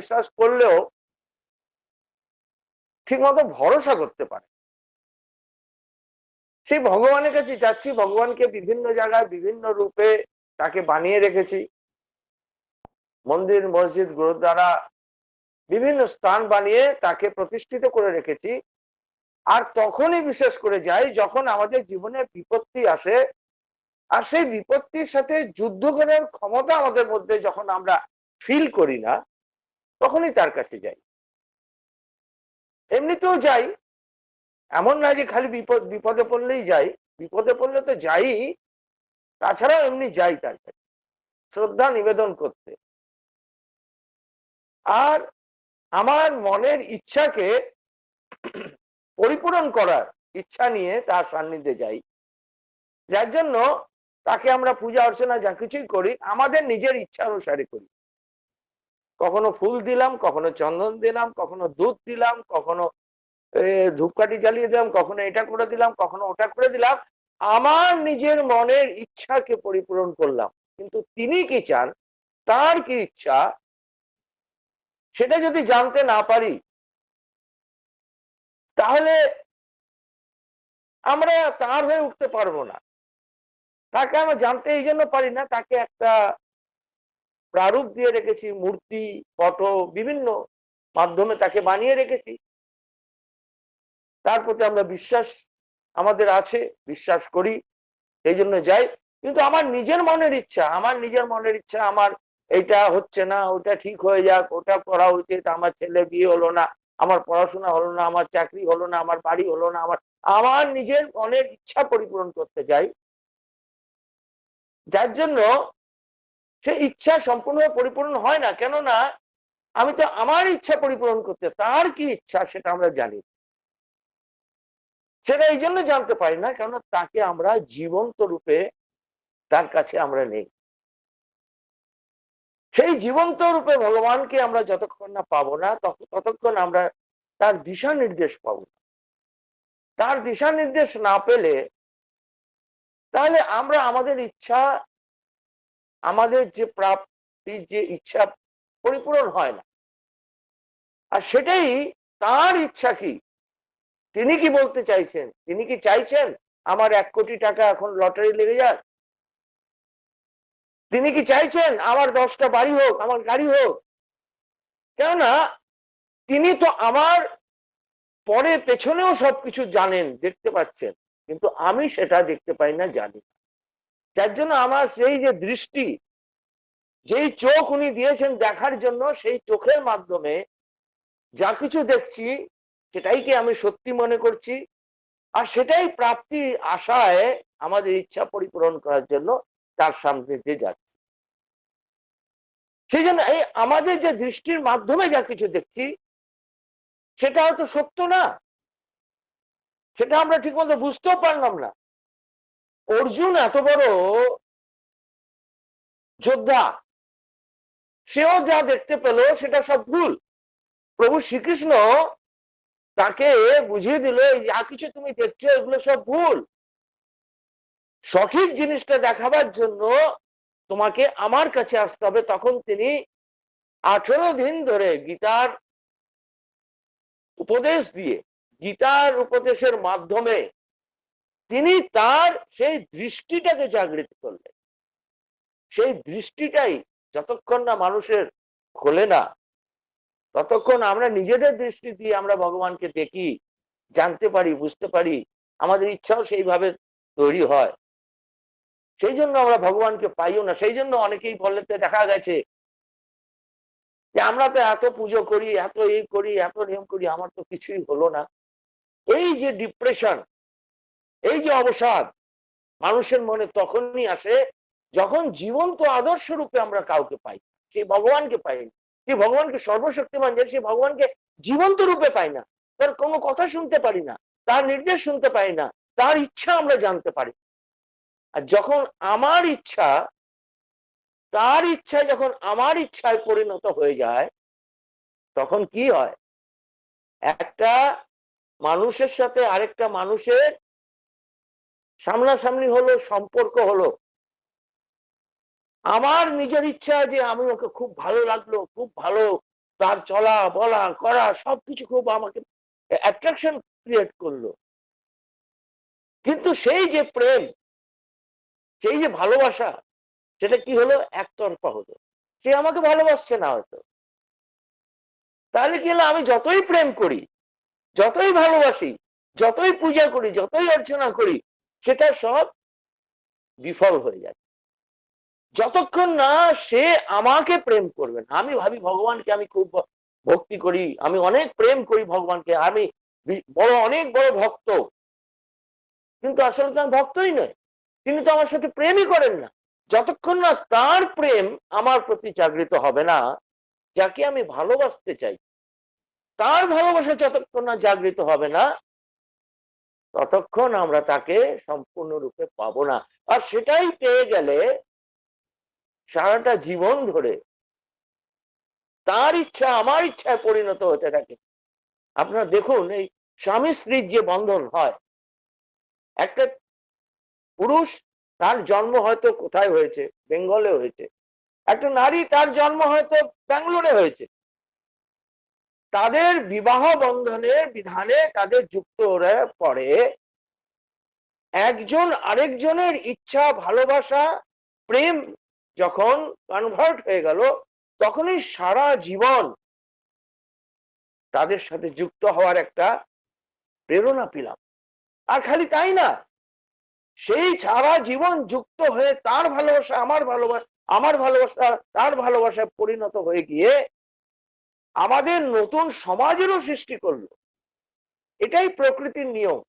বিশ্বাস করলেও ঠিক মতো ভরসা করতে পারে। সেই ভগবানের কাছে যাচ্ছি, ভগবানকে বিভিন্ন জায়গায়, বিভিন্ন রূপে তাকে বানিয়ে রেখেছি। মন্দির, মসজিদ, গুরুদ্বারা বিভিন্ন স্থান বানিয়ে তাকে প্রতিষ্ঠিত করে রেখেছি। আর তখনই বিশেষ করে যাই যখন আমাদের জীবনে বিপত্তি আসে, আর সেই বিপত্তির সাথে যুদ্ধ করার ক্ষমতা আমাদের মধ্যে যখন আমরা ফিল করি না তখনই তার কাছে যাই। এমনিতেও যাই। এমন না যে খালি বিপদ, বিপদে পড়লেই যাই। বিপদে পড়লে তো যাই। তাছাড়াও এমনি যাই তার কাছে। শ্রদ্ধা নিবেদন করতে। আর আমার মনের ইচ্ছাকে পরিপূরণ করার ইচ্ছা নিয়ে তার সান্নিধ্যে যাই। যার জন্য তাকে আমরা পূজা অর্চনা যা কিছুই করি, আমাদের নিজের ইচ্ছা অনুসারে করি। কখনো ফুল দিলাম, কখনো চন্দন দিলাম, কখনো দুধ দিলাম, কখনো ধূপকাঠি জ্বালিয়ে দিলাম, কখনো এটা করে দিলাম, কখনো ওটা করে দিলাম। আমার নিজের মনের ইচ্ছাকে পরিপূরণ করলাম। কিন্তু তিনি কি চান? তার কি ইচ্ছা? সেটা যদি জানতে না পারি, তাহলে আমরা তার হয়ে উঠতে পারব না। তাকে আমরা জানতে এই জন্য পারি না, তাকে একটা প্রারূপ দিয়ে রেখেছি, মূর্তি, ফটো, বিভিন্ন মাধ্যমে তাকে বানিয়ে রেখেছি। তার প্রতি আমরা বিশ্বাস আমাদের আছে, বিশ্বাস করি, এই জন্য যাই। কিন্তু আমার নিজের মনের ইচ্ছা, আমার নিজের মনের ইচ্ছা, আমার এটা হচ্ছে না, ওটা ঠিক হয়ে যাক, ওটা করা উচিত, আমার ছেলে বিয়ে হলো না, আমার পড়াশোনা হলো না, আমার চাকরি হলো না, আমার বাড়ি হলো না, আমার আমার নিজের মনের ইচ্ছা পরিপূরণ করতে যাই। যার জন্য সে ইচ্ছা সম্পূর্ণভাবে পরিপূরণ হয় না। কেননা, আমি তো আমার ইচ্ছা পরিপূরণ করতে, তার কি ইচ্ছা সেটা আমরা জানি সেটা এই জন্য জানতে পারি না কেন তাকে আমরা জীবন্ত রূপে তার কাছে আমরা নেই। সেই জীবন্ত রূপে ভগবানকে আমরা যতক্ষণ না পাবো না ততক্ষণ আমরা তার দিশা নির্দেশ পাবো না। তার দিশা নির্দেশ না পেলে তাহলে আমরা আমাদের ইচ্ছা আমাদের যে প্রাপ্তির যে ইচ্ছা পরিপূরণ হয় না। আর সেটাই তার ইচ্ছা কি? তিনি কি বলতে চাইছেন? তিনি কি চাইছেন আমার এক কোটি টাকা এখন লটারি লেগে যাক? তিনি কি চাইছেন আমার দশটা বাড়ি হোক, আমার গাড়ি হোক? কেননা তিনি তো আমার পরে পেছনেও সবকিছু জানেন, দেখতে পাচ্ছেন। কিন্তু আমি সেটা দেখতে পাই না, জানি যার জন্য আমার সেই যে দৃষ্টি, যেই চোখ উনি দিয়েছেন দেখার জন্য, সেই চোখের মাধ্যমে যা কিছু দেখছি সেটাইকে আমি সত্যি মনে করছি? আর সেটাই প্রাপ্তি আশায় আমাদের ইচ্ছা পরিপূরণ করার জন্য তার সামনে দিয়ে যাচ্ছে। সেই জন্য এই আমাদের যে দৃষ্টির মাধ্যমে যা কিছু দেখছি, সেটা হয়তো সত্য না। সেটা আমরা ঠিক মতো বুঝতেও পারলাম না। অর্জুন এত বড় যোদ্ধা, সেও যা দেখতে পেল সেটা সব ভুল। প্রভু শ্রীকৃষ্ণ তাকে বুঝিয়ে দিল যা কিছু তুমি দেখছ এগুলো সব ভুল। সঠিক জিনিসটা দেখাবার জন্য তোমাকে আমার কাছে আসতে হবে। তখন তিনি আঠেরো দিন ধরে গীতার উপদেশ দিয়ে, গীতার উপদেশের মাধ্যমে তিনি তার সেই দৃষ্টিটাকে জাগৃত করলেন। সেই দৃষ্টিটাই যতক্ষণ না মানুষের খোলে না, ততক্ষণ আমরা নিজেদের দৃষ্টি দিয়ে আমরা ভগবানকে দেখি, জানতে পারি, বুঝতে পারি, আমাদের ইচ্ছাও সেইভাবে তৈরি হয়। সেই জন্য আমরা ভগবানকে পাইও না। সেই জন্য অনেকেই বললে দেখা গেছে যে আমরা তো এত পুজো করি, এত এই করি, এত নিয়ম করি, আমার তো কিছুই হলো না। এই যে ডিপ্রেশন এই যে অবসাদ, মানুষের মনে তখনই আসে যখন জীবন্ত আদর্শ রূপে আমরা কাউকে পাই সেই ভগবানকে পাই সেই ভগবানকে সর্বশক্তিমান, যে সেই ভগবানকে জীবন্ত রূপে পাই না। তার কোনো কথা শুনতে পারি না, তার নির্দেশ শুনতে পারি না, তার ইচ্ছা আমরা জানতে পারি আর যখন আমার ইচ্ছা, তার ইচ্ছা যখন আমার ইচ্ছায় পরিণত হয়ে যায়, তখন কি হয়? একটা মানুষের সাথে আরেকটা মানুষের সামনাসামনি হলো, সম্পর্ক হলো। আমার নিজের ইচ্ছা যে আমি ওকে খুব ভালো লাগল, খুব ভালো তার চলা, বলা, করা, সবকিছু খুব আমাকে অ্যাট্রাকশন ক্রিয়েট করল। কিন্তু সেই যে প্রেম, সেই যে ভালোবাসা, সেটা কি হলো? একতরফা হলো। সে আমাকে ভালোবাসছে না হয়তো। তাহলে কি হলো? আমি যতই প্রেম করি, যতই ভালোবাসি, যতই পূজা করি, যতই অর্চনা করি সেটা সব বিফল হয়ে যাচ্ছে যতক্ষণ না সে আমাকে প্রেম করবেন আমি ভাবি ভগবানকে আমি খুব ভক্তি করি, আমি অনেক প্রেম করি ভগবানকে, আমি বড়, অনেক বড় ভক্ত। কিন্তু আসলে তো আমি ভক্তই নয় তিনি তো আমার সাথে প্রেমই করেন না। যতক্ষণ না তার প্রেম আমার প্রতি জাগৃত হবে না, যাকে আমি ভালোবাসতে চাই, তার ভালোবাসা যতক্ষণ না জাগৃত হবে না ততক্ষণ আমরা তাকে সম্পূর্ণরূপে পাবো না। আর সেটাই পেয়ে গেলে সারাটা জীবন ধরে তার ইচ্ছা, আমার ইচ্ছায় পরিণত হতে থাকে। আপনারা দেখুন, এই স্বামী স্ত্রীর যে বন্ধন হয়, একটা পুরুষ তার জন্ম হয়তো কোথায় হয়েছে? বেঙ্গলে হয়েছে। একটা নারী তার জন্ম হয়তো ব্যাঙ্গালোরে হয়েছে। তাদের বিবাহ বন্ধনের বিধানে তাদের যুক্ত পরে একজন আরেকজনের ইচ্ছা, ভালোবাসা, প্রেম যখন কনভার্ট হয়ে গেল, তখনই সারা জীবন তাদের সাথে যুক্ত হওয়ার একটা প্রেরণা পেলাম। আর খালি তাই না, সেই সারা জীবন যুক্ত হয়ে তার ভালোবাসা, আমার ভালোবাসা আমার ভালোবাসা, তার ভালোবাসায় পরিণত হয়ে গিয়ে আমাদের নতুন সমাজেরও সৃষ্টি করল। এটাই প্রকৃতির নিয়ম।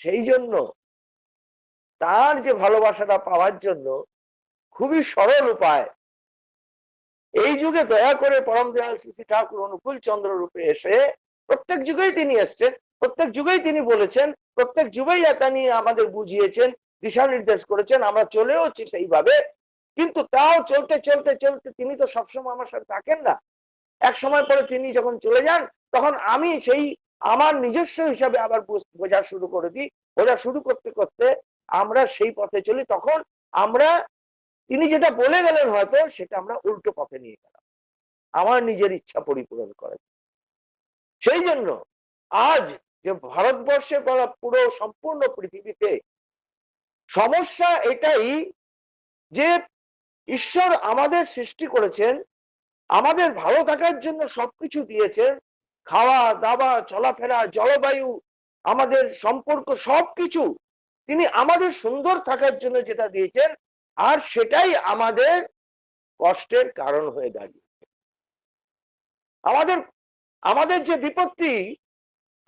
সেই জন্য তার যে ভালোবাসাটা পাওয়ার জন্য খুবই সরল উপায়। এই যুগে দয়া করে পরম দয়াল শ্রী ঠাকুর অনুকূল চন্দ্র রূপে এসে প্রত্যেক যুগেই তিনি এসছেন, প্রত্যেক যুগেই তিনি বলেছেন, প্রত্যেক যুগেই তা নিয়ে আমাদের বুঝিয়েছেন দিশা নির্দেশ করেছেন, আমরা চলেওছি সেইভাবে। কিন্তু তাও চলতে চলতে চলতে তিনি তো সবসময় আমার সাথে থাকেন না। এক সময় পরে তিনি যখন চলে যান, তখন আমি সেই আমার নিজস্ব হিসাবে আবার বোঝা শুরু করে দিই। বোঝা শুরু করতে করতে আমরা সেই পথে চলি, তখন আমরা, তিনি যেটা বলে গেলেন হয়তো, সেটা আমরা উল্টো পথে নিয়ে গেলাম। আমার নিজের ইচ্ছা পরিপূরণ করে সেই জন্য আজ যে ভারতবর্ষে বলা পুরো সম্পূর্ণ পৃথিবীতে সমস্যা এটাই যে ঈশ্বর আমাদের সৃষ্টি করেছেন আমাদের ভালো থাকার জন্য সবকিছু দিয়েছেন খাওয়া, দাওয়া, চলাফেরা, জলবায়ু, আমাদের সম্পর্ক সবকিছু। তিনি আমাদের সুন্দর থাকার জন্য যেটা দিয়েছেন, আর সেটাই আমাদের কষ্টের কারণ হয়ে দাঁড়িয়েছে। আমাদের আমাদের যে বিপত্তি,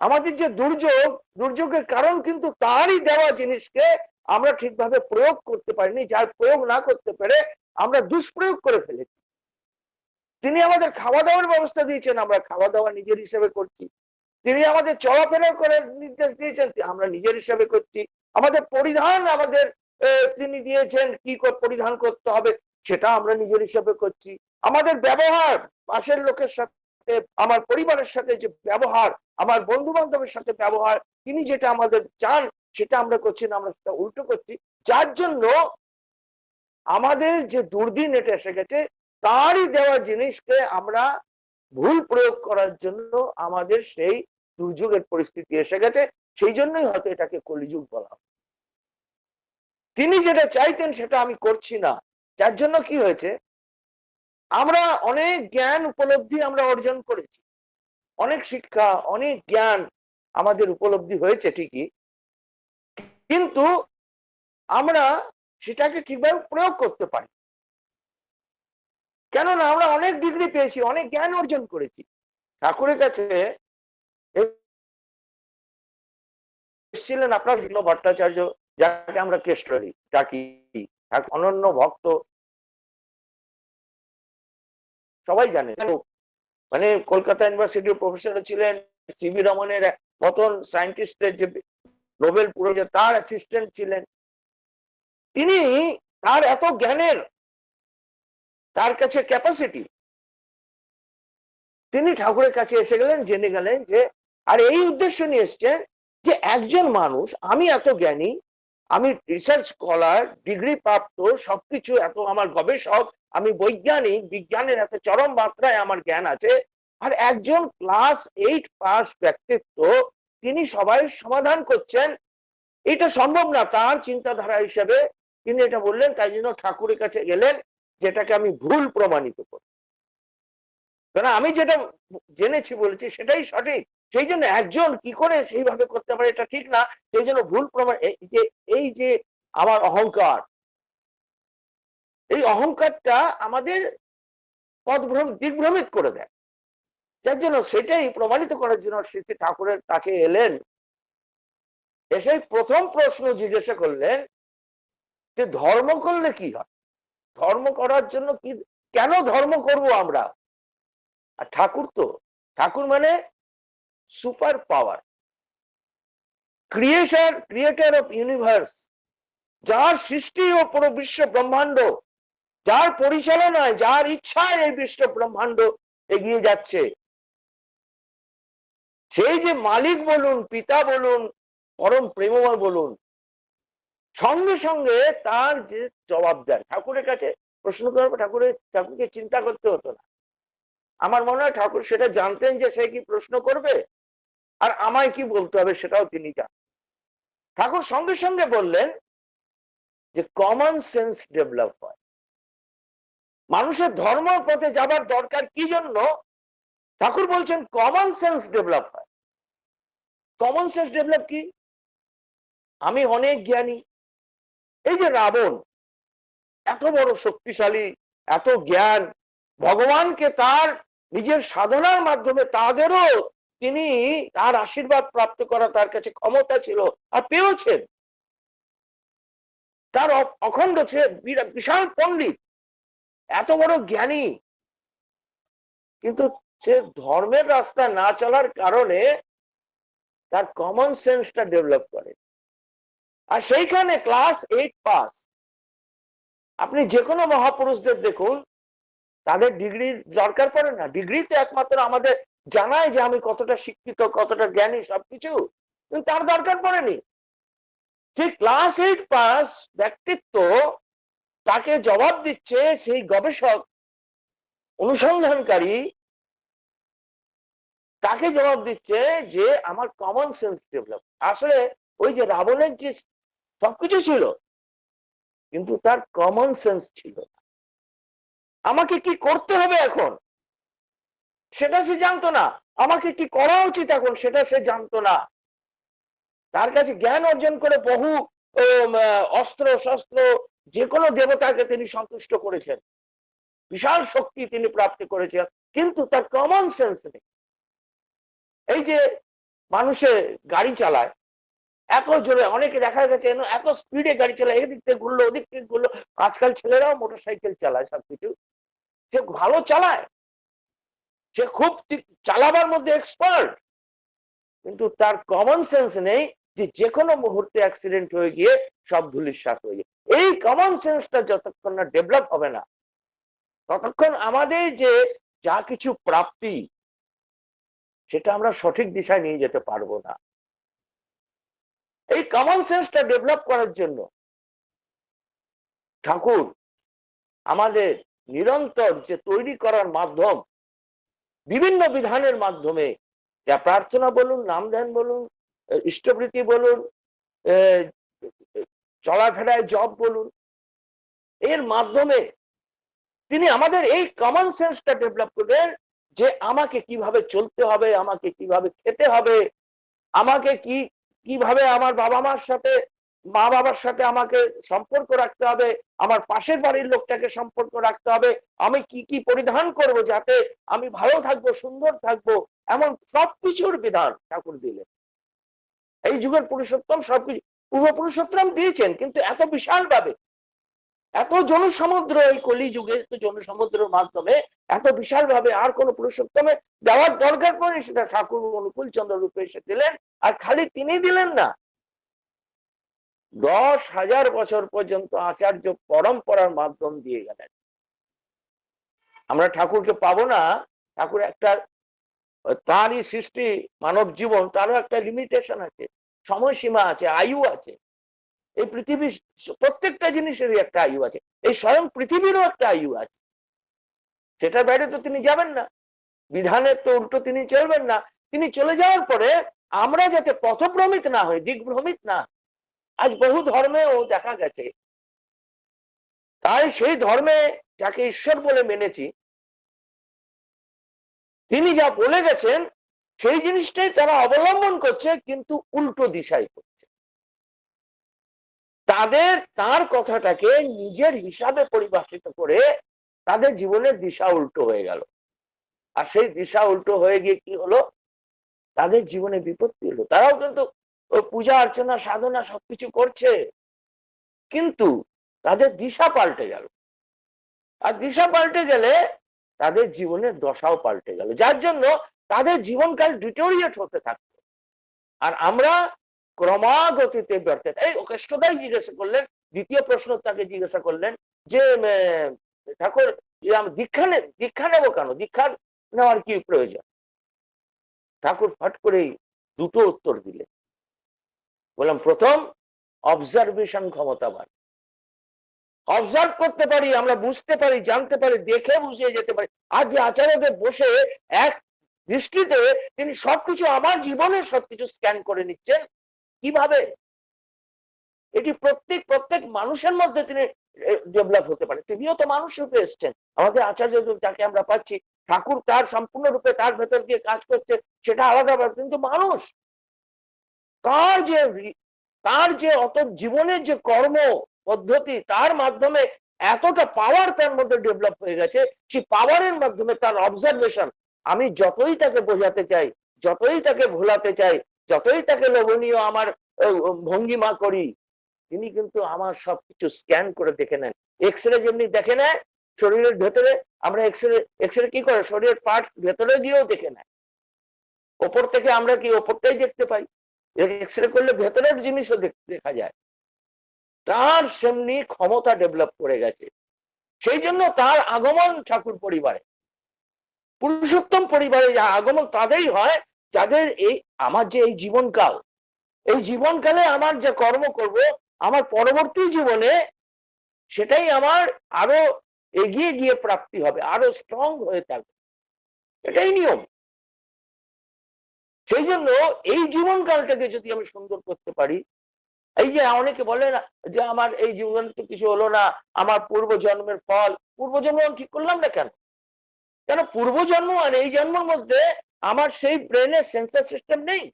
আমাদের যে দুর্যোগ, দুর্যোগের কারণ কিন্তু তারই দেওয়া জিনিসকে আমরা ঠিকভাবে প্রয়োগ করতে পারিনি। যার প্রয়োগ না করতে পেরে আমরা দুষ্প্রয়োগ করে ফেলেছি। তিনি আমাদের খাওয়া দাওয়ার ব্যবস্থা দিয়েছেন, আমরা খাওয়া দাওয়া নিজের হিসেবে করছি। তিনি আমাদের চলাফেরা করার নির্দেশ দিয়েছেন, আমরা নিজের হিসেবে করছি। আমাদের পরিধান আমাদের তিনি দিয়েছেন, কি পরিধান করতে হবে, সেটা আমরা নিজের হিসেবে করছি। আমাদের ব্যবহার, পাশের লোকের সাথে, আমার পরিবারের সাথে যে ব্যবহার, আমার বন্ধু বান্ধবের সাথে ব্যবহার, তিনি যেটা আমাদের চান, সেটা আমরা করছি না, আমরা সেটা উল্টো করছি। যার জন্য আমাদের যে দুর্দিন, এটা এসে গেছে তারই দেওয়া জিনিসকে আমরা ভুল প্রয়োগ করার জন্য আমাদের সেই দুর্যোগের পরিস্থিতি এসে গেছে। সেই জন্যই হয়তো এটাকে কলিযুগ বলা হয়। তিনি যেটা চাইতেন সেটা আমি করছি না। যার জন্য কি হয়েছে? আমরা অনেক জ্ঞান উপলব্ধি আমরা অর্জন করেছি। অনেক শিক্ষা, অনেক জ্ঞান আমাদের উপলব্ধি হয়েছে ঠিকই। কিন্তু আমরা সেটাকে ঠিকভাবে প্রয়োগ করতে পারি। কেননা আমরা অনেক ডিগ্রি পেয়েছি, অনেক জ্ঞান অর্জন করেছি। ঠাকুরের কাছে এসেছিলেন আপনার দীন ভট্টাচার্য, যাকে আমরা কেষ্টরি ডাকি। অনন্য ভক্ত। সবাই জানে। মানে কলকাতা ইউনিভার্সিটির প্রফেসর ছিলেন সিবি রমনের মতন সায়েন্টিস্টের যে নোবেল পুরো তার অ্যাসিস্ট্যান্ট ছিলেন। তিনি তার এত জ্ঞানের তার কাছে ক্যাপাসিটি তিনি ঠাকুরের কাছে এসে গেলেন, জেনে গেলেন যে, আর এই উদ্দেশ্য নিয়ে এসছেন যে, একজন মানুষ, আমি এত জ্ঞানী, আমি রিসার্চ স্কলার ডিগ্রি প্রাপ্ত, সবকিছু এত আমার গবেষক, আমি বৈজ্ঞানিক, বিজ্ঞানের এত চরম মাত্রায় আমার জ্ঞান আছে, আর একজন ক্লাস এইট পাস ব্যক্তিত্ব, তিনি সবাই সমাধান করছেন। এটা সম্ভব না তার চিন্তাধারা হিসেবে। তিনি এটা বললেন, তাই জন্য ঠাকুরের কাছে গেলেন। যেটাকে আমি ভুল প্রমাণিত করি। কারণ আমি যেটা জেনেছি, বলেছি, সেটাই সঠিক। সেই জন্য একজন কি করে সেইভাবে করতে পারে এটা ঠিক না, সেই জন্য ভুল প্রমাণ যে, এই যে আমার অহংকার, এই অহংকারটা আমাদের পথভ্রম দিগ্ভ্রমিত করে দেয়। যার জন্য সেটাই প্রমাণিত করার জন্য শ্রী ঠাকুরের কাছে এলেন। এসে প্রথম প্রশ্ন জিজ্ঞাসা করলেন যে ধর্ম করলে কি হয়? ধর্ম করার জন্য কি, কেন ধর্ম করব আমরা? আর ঠাকুর তো, ঠাকুর মানে super power creation creator of universe যার সৃষ্টি ও পুরো বিশ্ব ব্রহ্মাণ্ড, যার পরিচালনায়, যার ইচ্ছায় এই বিশ্ব ব্রহ্মাণ্ড এগিয়ে যাচ্ছে। সেই যে মালিক বলুন, পিতা বলুন, পরম প্রেমময় বলুন সঙ্গে সঙ্গে তার যে জবাব দেন, ঠাকুরের কাছে প্রশ্ন করবে ঠাকুরের, ঠাকুরকে চিন্তা করতে হতো না। আমার মনে হয় ঠাকুর সেটা জানতেন যে সে কি প্রশ্ন করবে আর আমায় কি বলতে হবে সেটাও তিনি জান ঠাকুর সঙ্গে সঙ্গে বললেন যে কমন সেন্স ডেভেলপ হয়। মানুষের ধর্ম পথে যাবার দরকার কি জন্য? ঠাকুর বলছেন কমন সেন্স ডেভেলপ হয়। কমন সেন্স ডেভেলপ কি? আমি অনেক জ্ঞানী এই যে রাবণ, এত বড় শক্তিশালী, এত জ্ঞান, ভগবানকে তার নিজের সাধনার মাধ্যমে তাদেরও তিনি তার আশীর্বাদ প্রাপ্ত করা তার কাছে ক্ষমতা ছিল আর পেয়েছেন তার অখণ্ড সে বিশাল পণ্ডিত, এত বড় জ্ঞানী। কিন্তু সে ধর্মের রাস্তা না চলার কারণে তার কমন সেন্সটা ডেভেলপ করে। আর সেইখানে ক্লাস এইট পাস আপনি যে কোনো মহাপুরুষদের দেখুন, তাদের ডিগ্রির দরকার পড়ে না। ডিগ্রি তো একমাত্র আমাদের জানায় যে আমি কতটা শিক্ষিত, কতটা জ্ঞানী, সবকিছু। তার দরকার পড়েনি। সেই ক্লাস এইট পাস ব্যক্তিত্ব তাকে জবাব দিচ্ছে সেই গবেষক, অনুসন্ধানকারী, তাকে জবাব দিচ্ছে যে আমার কমন সেন্স ডেভেলপ আসলে ওই যে রাবণের যে সবকিছু ছিল। কিন্তু তার কমন সেন্স ছিল। আমাকে কি করতে হবে এখন? সেটা সে জানতো না। আমাকে কি করা উচিত এখন? সেটা সে জানতো না। তার কাছে জ্ঞান অর্জন করে বহু অস্ত্র, শস্ত্র যে কোনো দেবতাকে তিনি সন্তুষ্ট করেছেন। বিশাল শক্তি তিনি প্রাপ্তি করেছেন, কিন্তু তার কমন সেন্স নেই। এই যে মানুষে গাড়ি চালায় এত জোরে অনেকে দেখা গেছে এত স্পিডে গাড়ি চালায়, এদিক থেকে ঘুরলো, ওদিক থেকে ঘুরলো, আজকাল ছেলেরাও মোটর সাইকেল চালায় সবকিছু। সে ভালো চালায়। সে খুব চালাবার মধ্যে এক্সপার্ট কিন্তু তার কমন সেন্স নেই যে কোনো মুহূর্তে অ্যাক্সিডেন্ট হয়ে গিয়ে সব ধুলিশ্বাস হয়ে যায় এই কমন সেন্সটা যতক্ষণ না ডেভেলপ হবে না, ততক্ষণ আমাদের যে যা কিছু প্রাপ্তি, সেটা আমরা সঠিক দিশায় নিয়ে যেতে পারব না। এই কমন সেন্সটা ডেভেলপ করার জন্য ঠাকুর, আমাদের নিরন্তর যে তৈরি করার মাধ্যম, বিভিন্ন বিধানের মাধ্যমে যা প্রার্থনা বলুন, নাম ধ্যান বলুন ইষ্টবৃত্তি বলুন চলাফেরায় জব বলুন, এর মাধ্যমে তিনি আমাদের এই কমন সেন্সটা ডেভেলপ করবেন যে আমাকে কীভাবে চলতে হবে, আমাকে কীভাবে খেতে হবে, আমাকে কি কীভাবে আমার বাবা মার সাথে মা বাবার সাথে আমাকে সম্পর্ক রাখতে হবে? আমার পাশের বাড়ির লোকটাকে সম্পর্ক রাখতে হবে? আমি কি কি পরিধান করব যাতে আমি ভালো থাকব, সুন্দর থাকব? এমন সবকিছুর বিধান ঠাকুর দিলেন। এই যুগের পুরুষোত্তম সবকিছু পূর্ব পুরুষোত্তম দিয়েছেন, কিন্তু এত বিশাল ভাবে এত জনসমুদ্র এই কলি যুগে জনসমুদ্রের মাধ্যমে, এত বিশাল ভাবে আর কোন পুরুষোত্তমে দেওয়ার দরকার পড়ে সেটা ঠাকুর অনুকূল চন্দ্র রূপে এসে দিলেন, আর খালি তিনি দিলেন না। দশ হাজার বছর পর্যন্ত আচার্য পরম্পরার মাধ্যম দিয়ে গেলেন। আমরা ঠাকুরকে পাবো না, ঠাকুর একটা, তারই সৃষ্টি, মানব জীবন, তারও একটা লিমিটেশন আছে, সময়সীমা আছে, আয়ু আছে। এই পৃথিবীর প্রত্যেকটা জিনিসেরই একটা আয়ু আছে। এই স্বয়ং পৃথিবীরও একটা আয়ু আছে। সেটার বাইরে তো তিনি যাবেন না। বিধানের তো উল্টো তিনি চলবেন না। তিনি চলে যাওয়ার পরে আমরা যাতে পথভ্রমিত না হই দিকভ্রমিত না আজ বহু ধর্মেও দেখা গেছে। তাই সেই ধর্মে যাকে ঈশ্বর বলে মেনেছি, তিনি যা বলে গেছেন, সেই জিনিসটাই তারা অবলম্বন করছে, কিন্তু উল্টো দিশায়। তাদের, তার কথাটাকে নিজের হিসাবে পরিভাষিত করে তাদের জীবনের দিশা উল্টো হয়ে গেল। আর সেই দিশা উল্টো হয়ে গিয়ে কি হলো? তাদের জীবনে বিপত্তি হলো। তারাও কিন্তু পূজা, অর্চনা, সাধনা সবকিছু করছে। কিন্তু তাদের দিশা পাল্টে গেল। আর দিশা পাল্টে গেলে তাদের জীবনের দশাও পাল্টে গেল। যার জন্য তাদের জীবনকাল ডিটোরিয়েট হতে থাকতো আর আমরা ক্রমাগতিতে ব্যর্থ এই কেষ্টদাই জিজ্ঞাসা করলেন, দ্বিতীয় প্রশ্ন তাকে জিজ্ঞাসা করলেন যে ঠাকুর দীক্ষা দীক্ষা নেব কেন? দীক্ষা নেওয়ার কি প্রয়োজন? ঠাকুর ফট করেই দুটো উত্তর দিলেন। বললাম, প্রথম অবজারভেশন ক্ষমতাবান অবজার্ভ করতে পারি, আমরা বুঝতে পারি, জানতে পারি, দেখে বুঝিয়ে যেতে পারি। আর যে আচার্যদেব বসে এক দৃষ্টিতে তিনি সবকিছু আমার জীবনের সবকিছু স্ক্যান করে নিচ্ছেন কীভাবে? এটি প্রত্যেক প্রত্যেক মানুষের মধ্যে তিনি ডেভেলপ হতে পারে। তিনিও তো মানুষ রূপে এসছেন। আমাদের আচার্য যাকে আমরা পাচ্ছি, ঠাকুর তার সম্পূর্ণরূপে তার ভেতর দিয়ে কাজ করছে, সেটা আলাদা ব্যাপার, কিন্তু মানুষ, তার যে তার যে অত জীবনের যে কর্ম পদ্ধতি, তার মাধ্যমে এতটা পাওয়ার তার মধ্যে ডেভেলপ হয়ে গেছে, সেই পাওয়ারের মাধ্যমে তার অবজারভেশন আমি যতই তাকে বোঝাতে চাই, যতই তাকে ভোলাতে চাই যতই তাকে লোভনীয় আমার ভঙ্গিমা করি, তিনি কিন্তু আমার সবকিছু স্ক্যান করে দেখে নেন। এক্স রে যেমনি দেখে নেয়, শরীরের ভেতরে আমরা এক্স রে এক্স রে কি করে? শরীরের পার্টস ভেতরে গিয়েও দেখে নেয়। ওপর থেকে আমরা কি ওপরটাই দেখতে পাই? এক্স রে করলে ভেতরের জিনিসও দেখা যায়। তার সেমনি ক্ষমতা ডেভেলপ করে গেছে। সেই জন্য তার আগমন ঠাকুর পরিবারে। পুরুষোত্তম পরিবারে যা আগমন তাদেরই হয় যাদের এই, আমার যে এই জীবনকাল, এই জীবনকালে আমার যে কর্ম করব, আমার পরবর্তী জীবনে সেটাই আমার আরও এগিয়ে গিয়ে প্রাপ্তি হবে, আরও স্ট্রং হয়ে থাকবে। এটাই নিয়ম। সেই জন্য এই জীবনকালটাকে যদি আমি সুন্দর করতে পারি, এই যে অনেকে বলে না, যে আমার এই জীবন তো কিছু হলো না, আমার পূর্ব জন্মের ফল, পূর্বজন্ম ঠিক করলাম না কেন? কেন পূর্বজন্ম আর এই জন্মের মধ্যে আমার সেই ব্রেনের সেন্সার সিস্টেম নেই?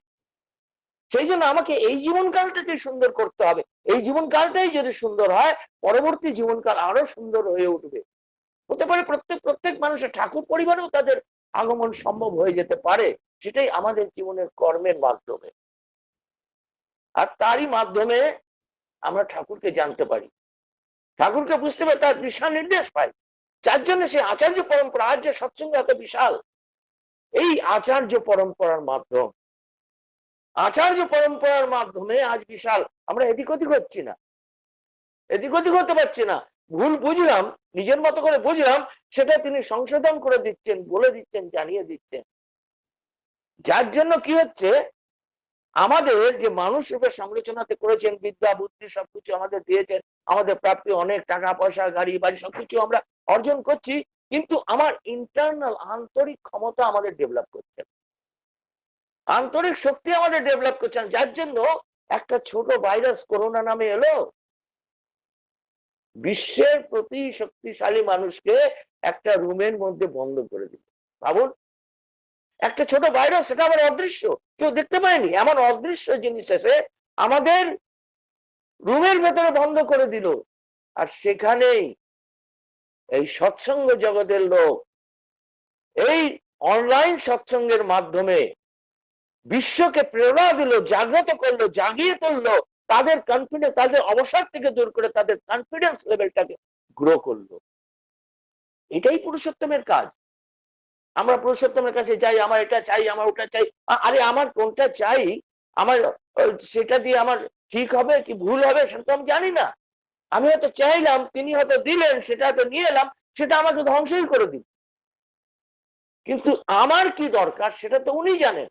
সেই জন্য আমাকে এই জীবনকালটাকে সুন্দর করতে হবে। এই জীবনকালটাই যদি সুন্দর হয়, পরবর্তী জীবনকাল আরও সুন্দর হয়ে উঠবে। হতে পারে প্রত্যেক প্রত্যেক মানুষের ঠাকুর পরিবারেও তাদের আগমন সম্ভব হয়ে যেতে পারে। সেটাই আমাদের জীবনের কর্মের মাধ্যমে। আর তারই মাধ্যমে আমরা ঠাকুরকে জানতে পারি। ঠাকুরকে বুঝতে পারি, তার দিশা নির্দেশ পাই। যার জন্য সেই আচার্য পরম্পরা আজ যে সৎসঙ্গ এত বিশাল। এই আচার্য পরম্পরার মাধ্যম। আচার্য পরম্পরার মাধ্যমে আজ বিশাল। আমরা এদিক ওদিক হচ্ছি না। এদিক ওদিক হতে পারছি না। ভুল বুঝলাম, নিজের মতো করে বুঝলাম, সেটা তিনি সংশোধন করে দিচ্ছেন, বলে দিচ্ছেন, জানিয়ে দিচ্ছেন। যার জন্য কি হচ্ছে? আমাদের যে মানুষ রূপে সমালোচনাতে করেছেন, বিদ্যা, বুদ্ধি সবকিছু আমাদের দিয়েছেন আমাদের প্রাপ্তি অনেক টাকা, পয়সা, গাড়ি, বাড়ি সবকিছু আমরা অর্জন করছি, কিন্তু আমার ইন্টারনাল আন্তরিক ক্ষমতা আমাদের ডেভেলপ করছে। আন্তরিক শক্তি আমাদের ডেভেলপ করছে যার জন্য একটা ছোট ভাইরাস করোনা নামে এলো। বিশ্বের প্রতি শক্তিশালী মানুষকে একটা রুমের মধ্যে বন্ধ করে দিল। ভাবুন, একটা ছোট ভাইরাস সেটা আবার অদৃশ্য, কেউ দেখতে পায়নি। এমন অদৃশ্য জিনিস এসে আমাদের রুমের ভেতরে বন্ধ করে দিল। আর সেখানেই এই সৎসঙ্গ জগতের লোক, এই অনলাইন সৎসঙ্গের মাধ্যমে বিশ্বকে প্রেরণা দিল, জাগ্রত করল, জাগিয়ে তুললো, তাদের কনফিডেন্স তাদের অবসাদ থেকে দূর করে তাদের কনফিডেন্স লেভেলটাকে গ্রো করল। এটাই পুরুষোত্তমের কাজ। আমরা পুরুষোত্তমের কাছে যাই, আমার এটা চাই, আমার ওটা চাই আরে আমার কোনটা চাই আমার সেটা দিয়ে আমার ঠিক হবে কি ভুল হবে সেটা আমি জানি না। আমি হয়তো চাইলাম, তিনি হয়তো দিলেন, সেটা হয়তো নিয়ে এলাম, সেটা আমাকে ধ্বংসই করে দিল। কিন্তু আমার কি দরকার সেটা তো উনি জানেন।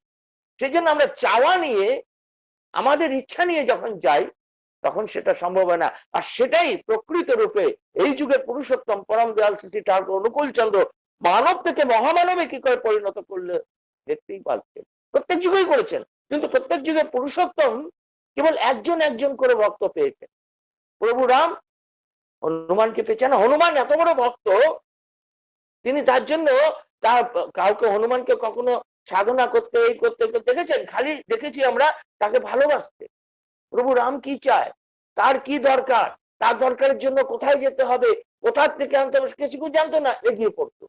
সেই জন্য আমরা চাওয়া নিয়ে, আমাদের ইচ্ছা নিয়ে যখন যাই, তখন সেটা সম্ভব হয় না। আর সেটাই প্রকৃত রূপে এই যুগে পুরুষোত্তম পরম দয়াল শ্রী ঠাকুর অনুকূল চন্দ্র মানব থেকে মহামানবে কি করে পরিণত করলে, দেখতেই পাচ্ছেন। প্রত্যেক যুগেই করেছেন। কিন্তু প্রত্যেক যুগে পুরুষোত্তম কেবল একজন একজন করে ভক্ত পেয়েছেন প্রভু রাম হনুমানকে পেয়েছেন হনুমান এত বড় ভক্ত, তিনি তার জন্য তার কাউকে হনুমানকে কখনো সাধনা করতে, এই করতে দেখেছেন? খালি দেখেছি আমরা তাকে ভালোবাসতে। প্রভু রাম কি চায়? তার কি দরকার? তার দরকারের জন্য কোথায় যেতে হবে? কোথার থেকে আনতে হবে? কিছু জানতো না, এগিয়ে পড়তো।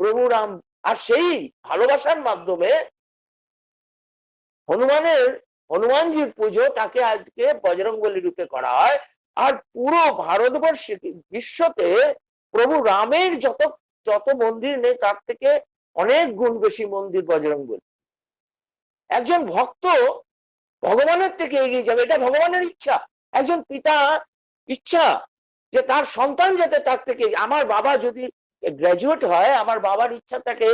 প্রভু রাম, আর সেই ভালোবাসার মাধ্যমে হনুমানের, হনুমানজির পুজো তাকে আজকে বজরঙ্গলী রূপে করা হয়। আর পুরো ভারতবর্ষে বিশ্বতে প্রভু রামের যত যত মন্দির নেই, তার থেকে অনেক গুণ বেশি মন্দির বজরঙ্গলী একজন ভক্ত ভগবানের থেকে এগিয়ে যাবে, এটা ভগবানের ইচ্ছা। একজন পিতা ইচ্ছা যে তার সন্তান যাতে তার থেকে আমার বাবা যদি গ্রাজুয়েট হয়, আমার বাবার ইচ্ছা থাকে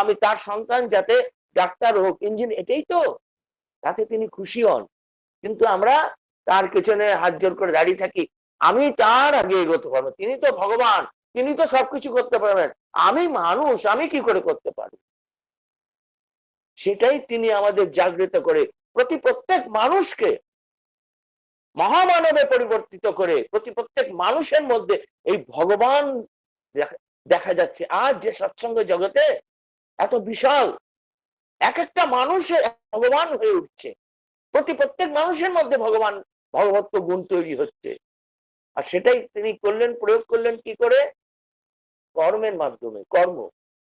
আমি তার সন্তান যাতে ডাক্তার হোক ইঞ্জিন এটাই তো। তাতে তিনি খুশি হন। কিন্তু আমরা তার পেছনে হাত জোর করে দাঁড়িয়ে থাকি। আমি তার আগে এগোতে পারব তিনি তো ভগবান। তিনি তো সবকিছু করতে পারবেন। আমি মানুষ, আমি কি করে করতে পারি? সেটাই তিনি আমাদের জাগৃত করে প্রতি প্রত্যেক মানুষকে মহামানবে পরিবর্তিত করে প্রতি প্রত্যেক মানুষের মধ্যে এই ভগবান দেখা যাচ্ছে। আজ যে সৎসঙ্গ জগতে এত বিশাল এক একটা মানুষের ভগবান হয়ে উঠছে। প্রতি প্রত্যেক মানুষের মধ্যে ভগবান ভগবত্ব গুণ তৈরি হচ্ছে। আর সেটাই তিনি করলেন, প্রয়োগ করলেন কি করে? কর্মের মাধ্যমে, কর্ম।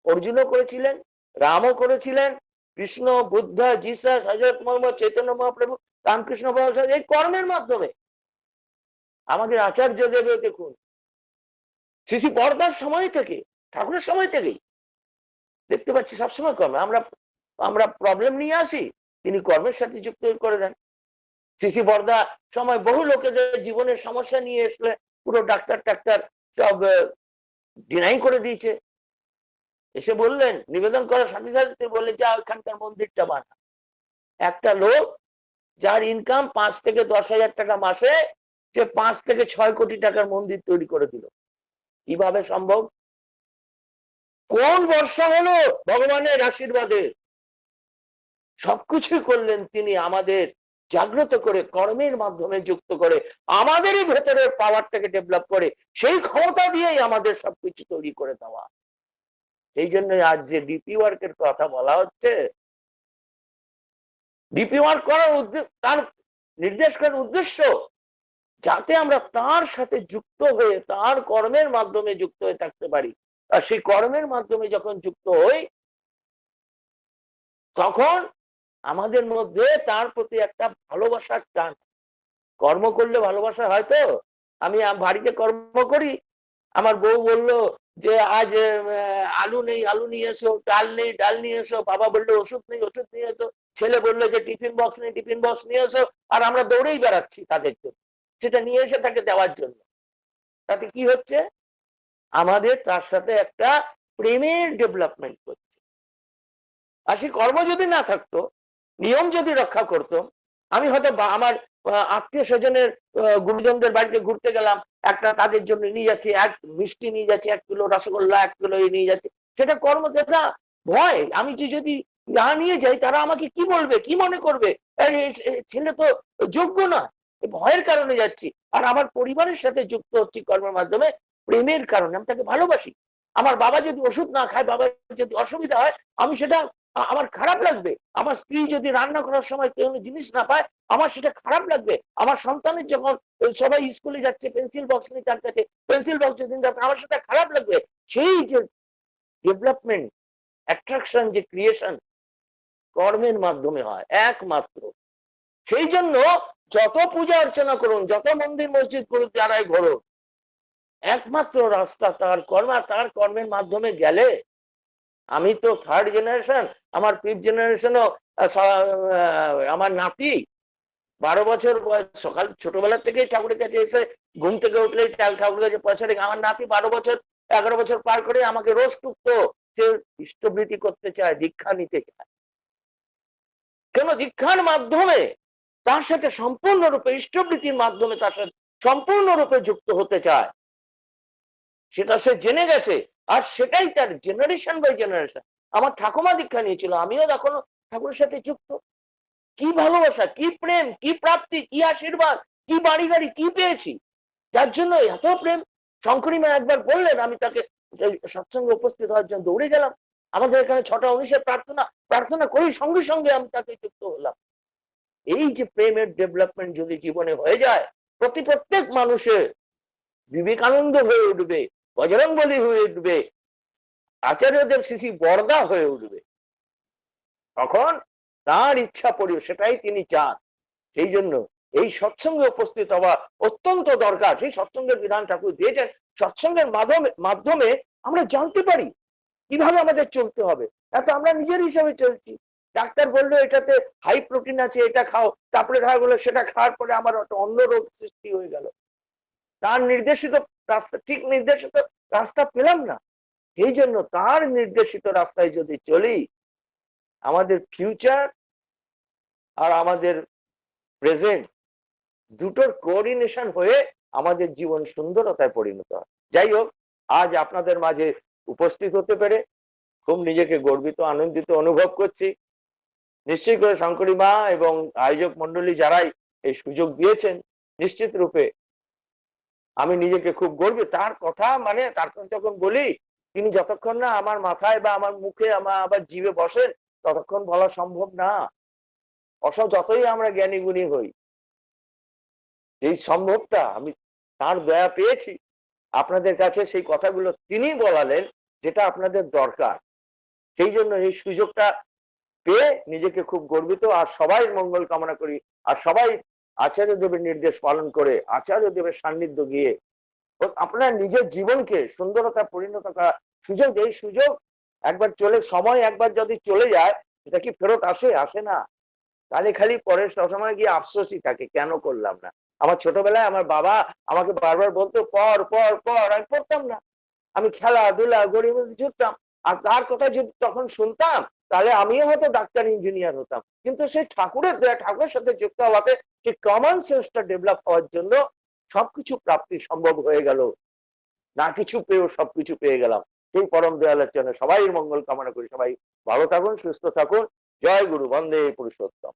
অর্জুনও করেছিলেন, রামও করেছিলেন, কৃষ্ণ, বুদ্ধ জিসাস হজরত মোহাম্মদ চৈতন্য, মহাপ্রভু, রামকৃষ্ণ এই কর্মের মাধ্যমে। আমাদের আচার্য দেবে দেখুন, শ্রী শ্রী পর্দার সময় থেকে, ঠাকুরের সময় থেকেই। দেখতে পাচ্ছি সবসময় কর্মে। আমরা আমরা প্রবলেম নিয়ে আসি, তিনি কর্মের সাথে যুক্ত করে দেন। শিশি বর্দা সময় বহু লোকেদের জীবনের সমস্যা নিয়ে এসলে পুরো ডাক্তার টাক্তার সব ডিনাই করে দিয়েছে। এসে বললেন, নিবেদন করার সাথে সাথে বললেন, যা ওইখানকার মন্দিরটা বানা। একটা লোক, যার ইনকাম পাঁচ থেকে দশ হাজার টাকা মাসে, সে পাঁচ থেকে ছয় কোটি টাকার মন্দির তৈরি করে দিল। কীভাবে সম্ভব? কোন বর্ষা হলো ভগবানের আশীর্বাদে? সবকিছুই করলেন তিনি আমাদের জাগ্রত করে, কর্মের মাধ্যমে যুক্ত করে, আমাদেরই ভেতরের পাওয়ারটাকে ডেভেলপ করে, সেই ক্ষমতা দিয়েই আমাদের সবকিছু তৈরি করে দেওয়া। সেই জন্য আজ যে ডিপি ওয়ার্কের কথা বলা হচ্ছে ডিপি ওয়ার্ক করার উদ্দেশ্য তার নির্দেশ করার উদ্দেশ্য যাতে আমরা তার সাথে যুক্ত হয়ে, তার কর্মের মাধ্যমে যুক্ত হয়ে থাকতে পারি। আর সেই কর্মের মাধ্যমে যখন যুক্ত হই, তখন আমাদের মধ্যে তার প্রতি একটা ভালোবাসার টান। কর্ম করলে ভালোবাসা হয়তো আমি বাড়িতে কর্ম করি। আমার বউ বলল যে, আজ আলু নেই, আলু নিয়ে এসো, ডাল নেই, ডাল নিয়ে এসো। বাবা বলল, ওষুধ নেই, ওষুধ নিয়ে এসো। ছেলে বলল যে, টিফিন বক্স নেই, টিফিন বক্স নিয়ে এসো। আর আমরা দৌড়েই বেড়াচ্ছি তাদের জন্য, সেটা নিয়ে এসে তাকে দেওয়ার জন্য। তাতে কি হচ্ছে? আমাদের তার সাথে একটা প্রেমের ডেভেলপমেন্ট করছে আর সেই কর্ম যদি না থাকতো নিয়ম যদি রক্ষা করতো, আমি হয়তো আমার আত্মীয় স্বজনের গুরুজনদের বাড়িতে ঘুরতে গেলাম, একটা তাদের জন্য নিয়ে যাচ্ছি, এক মিষ্টি নিয়ে যাচ্ছি, এক কিলো রসগোল্লা, এক কিলো নিয়ে যাচ্ছি। সেটা কর্ম যেটা ভয়, আমি যে যদি না নিয়ে যাই, তারা আমাকে কি বলবে, কি মনে করবে? ছেলে তো যোগ্য না ভয়ের কারণে যাচ্ছি। আর আমার পরিবারের সাথে যুক্ত হচ্ছি কর্মের মাধ্যমে, প্রেমের কারণে, আমি তাকে ভালোবাসি। আমার বাবা যদি ওষুধ না খায় বাবা যদি অসুবিধা হয়, আমি সেটা আমার খারাপ লাগবে। আমার স্ত্রী যদি রান্না করার সময় কেউ জিনিস না পায়, আমার সেটা খারাপ লাগবে। আমার সন্তানের যখন সবাই স্কুলে যাচ্ছে পেন্সিল বক্স নিয়ে তার কাছে পেন্সিল বক্স যদি আমার সেটা খারাপ লাগবে। সেই যে ডেভেলপমেন্ট অ্যাট্রাকশন যে ক্রিয়েশন কর্মের মাধ্যমে হয়, একমাত্র। সেই জন্য যত পূজা অর্চনা করুন, যত মন্দির, মসজিদ করুন যারাই ঘোরুন একমাত্র রাস্তা তার কর্মা তার কর্মের মাধ্যমে গেলে আমি তো থার্ড জেনারেশন আমার ফিফথ জেনারেশনও আমার নাতি বারো বছর বয়স, সকাল, ছোটবেলা থেকেই ঠাকুরের কাছে এসে ঘুম থেকে উঠলেই ঠাকুরের কাছে পয়সা রেখে, আমার নাতি বারো বছর, এগারো বছর পার করে আমাকে রোজ টুকতো, সে ইষ্টবৃত্তি করতে চায়, দীক্ষা নিতে চায়। কেন? দীক্ষার মাধ্যমে তার সাথে সম্পূর্ণরূপে ইষ্টবৃত্তির মাধ্যমে তার সাথে সম্পূর্ণরূপে যুক্ত হতে চায়। সেটা সে জেনে গেছে। আর সেটাই তার জেনারেশন বাই জেনারেশন আমার ঠাকুমা দীক্ষা নিয়েছিল, আমিও এখনও ঠাকুরের সাথে যুক্ত। কি ভালোবাসা, কি প্রেম, কি প্রাপ্তি, কি আশীর্বাদ, কি বাড়ি গাড়ি, কি পেয়েছি? যার জন্য এত প্রেম। শঙ্করী মা একবার বললেন, আমি তাকে সৎসঙ্গে উপস্থিত হওয়ার জন্য দৌড়ে গেলাম। আমাদের এখানে ছটা উনিশের প্রার্থনা প্রার্থনা করি সঙ্গে সঙ্গে আমি তাকে যুক্ত হলাম। এই যে প্রেমের ডেভেলপমেন্ট যদি জীবনে হয়ে যায়, প্রতি প্রত্যেক মানুষের বিবেকানন্দ হয়ে উঠবে। বজরংবলী হয়ে উঠবে। আচার্যদের শিশি বর্দা হয়ে উঠবে। তখন তার ইচ্ছা পড়িও, সেটাই তিনি চান। সেই জন্য এই সৎসঙ্গে উপস্থিত হওয়া অত্যন্ত দরকার। সেই সৎসঙ্গের বিধান ঠাকুর দিয়েছেন। সৎসঙ্গের মাধ্যমে মাধ্যমে আমরা জানতে পারি কীভাবে আমাদের চলতে হবে। এত আমরা নিজের হিসাবে চলছি। ডাক্তার বলল, এটাতে হাই প্রোটিন আছে, এটা খাও। তারপরে দেখা গেলো সেটা খাওয়ার পরে আমার অন্য রোগ সৃষ্টি হয়ে গেল। তার নির্দেশিত রাস্তা, ঠিক নির্দেশিত রাস্তা পেলাম না। সেই জন্য তার নির্দেশিত রাস্তায় যদি চলি, আমাদের ফিউচার আর আমাদের প্রেজেন্ট দুটোর কোঅর্ডিনেশন হয়ে আমাদের জীবন সুন্দরতায় পরিণত হয়। যাই হোক, আজ আপনাদের মাঝে উপস্থিত হতে পেরে খুব নিজেকে গর্বিত, আনন্দিত অনুভব করছি। নিশ্চয়ই করে শঙ্করী মা এবং আয়োজক মন্ডলী যারাই এই সুযোগ দিয়েছেন নিশ্চিত রূপে আমি নিজেকে খুব গর্বিত। তার কথা মানে তার কথা যখন বলি, তিনি যতক্ষণ না আমার মাথায় বা আমার মুখে আমার আবার জিভে বসেন, ততক্ষণ বলা সম্ভব না। অসব যতই আমরা জ্ঞানী গুণী হই এই সম্ভবটা আমি তার দয়া পেয়েছি, আপনাদের কাছে সেই কথাগুলো তিনি বলালেন যেটা আপনাদের দরকার। সেই জন্য এই সুযোগটা পেয়ে নিজেকে খুব গর্বিত। আর সবাই মঙ্গল কামনা করি। আর সবাই আচার্য দেবের নির্দেশ পালন করে আচার্য দেবের সান্নিধ্য গিয়ে আপনার নিজের জীবনকে সুন্দরতা পরিণত করা সুযোগ, এই সুযোগ একবার চলে, সময় একবার যদি চলে যায়, সেটা কি ফেরত আসে? আসে না। তাহলে খালি পরে সবসময় গিয়ে আফসোসই থাকে, কেন করলাম না? আমার ছোটবেলায় আমার বাবা আমাকে বারবার বলতো, পর পর পর, আমি পড়তাম না। আমি খেলাধুলা গড়ির মধ্যে জুটতাম আর তার কথা যদি তখন শুনতাম তাহলে আমিও হয়তো ডাক্তার, ইঞ্জিনিয়ার হতাম। কিন্তু সেই ঠাকুরের দয়া, ঠাকুরের সাথে যুক্ত হওয়াতে সেই কমন সেন্সটা ডেভেলপ হওয়ার জন্য সবকিছু প্রাপ্তি সম্ভব হয়ে গেল। না কিছু পেয়েও সবকিছু পেয়ে গেলাম। সেই পরম দয়ালের জন্য সবাই মঙ্গল কামনা করি। সবাই ভালো থাকুন, সুস্থ থাকুন। জয় গুরু, বন্দে পুরুষোত্তম।